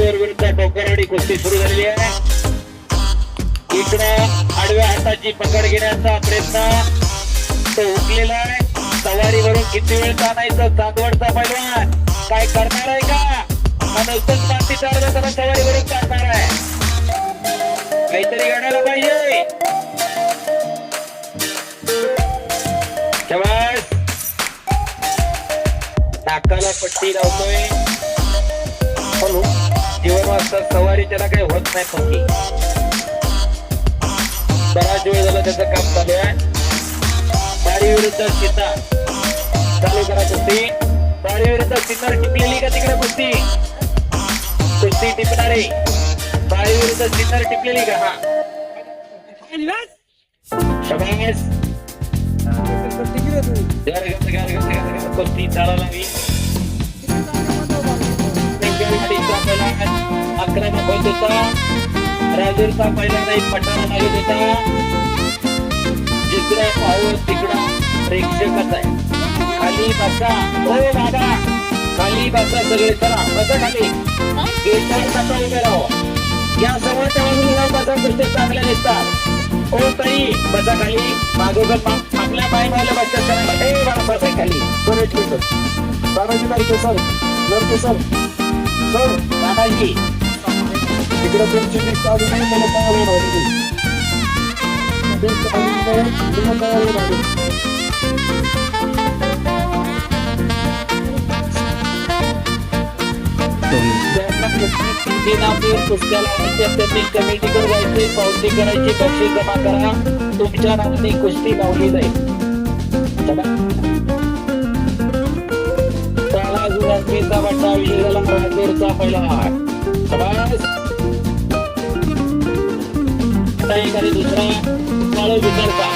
राजूर विरुद्ध डोकरवाडी कुस्ती सुरू झालेली आहे. इकडं आडव्या हाताची पकड घेण्याचा प्रयत्न. तो उठलेला आहे. सवारी वरून किती वेळ आणायचं चांदवडचा पैलवान. काय करणार आहे का? का नुसतंच माती चाललं सवारी वरून काढणार आहे. काहीतरी घडायला पाहिजे. नाकाला पट्टी लावतोय. हॅलो जीवन वाजता सवारी त्याला काही होत नाही पक्की बराच वेळ झाला त्याचं काम चालू आहे बारी विरुद्ध सीता चालू करा कुस्ती बारी विरुद्ध सीतार टिपलेली का तिकडे कुस्ती कुस्ती टिपणारे बारी विरुद्ध सीतार टिपलेली का हा कुस्ती चालायला हवी आक्रमक होत होता. राजूरचा पहिला नाही पठारा लागत होता जिकडे पाऊस तिकडा प्रेक्षकच आहे. खाली बसा. हो दादा खाली बसा सगळे चला बसा खाली. गेटावर बसा उभे राहो या समोरच्या बाजूला बसा. कुस्ते चांगल्या दिसतात. ओ ताई. बसा खाली. मागोगर आपल्या पाय मायला बसतात करा ए बाळा बसा खाली. बरं ठीक आहे Tanaji Ladke sir sir sir Dadaji तिकडे तुमची लिस्ट आली नाही मला काय होणार नाही. लिस्ट आली नाही. मला होणार नाही कुस्ती कुस्त्याला कमिटीकडे जायचे पावती करायची बक्षीस जमा करा. तुमच्या नावाने कुस्ती लावली जाईल. त्याला जुनात्मीचा बट्टा विजय झाला पहिला शाबास. आता आणि दुसरा काळू विचारता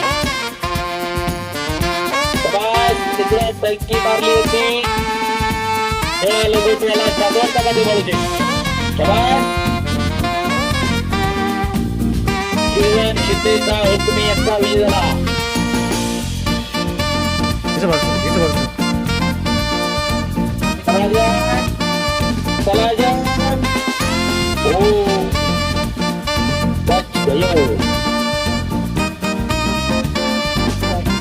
शाबास. तिकडे टंकी मारली होती. हे लोक त्याला का जीवन हुकमी विजय झाला.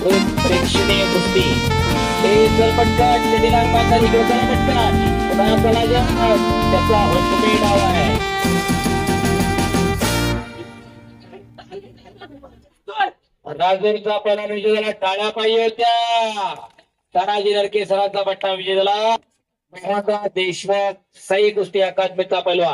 एक प्रेक्षणीय कुस्ती. हे चल पटकट शेतीला माता इकडे चला पटकन. पुन्हा त्याचा डाव आहे. पहिला विजय झाला टाळ्या पाहिजे होत्या तानाजी नरके सरांचा पट्टा विजय झाला. देशमुख सही कुस्ती अकादमीचा पैलवान.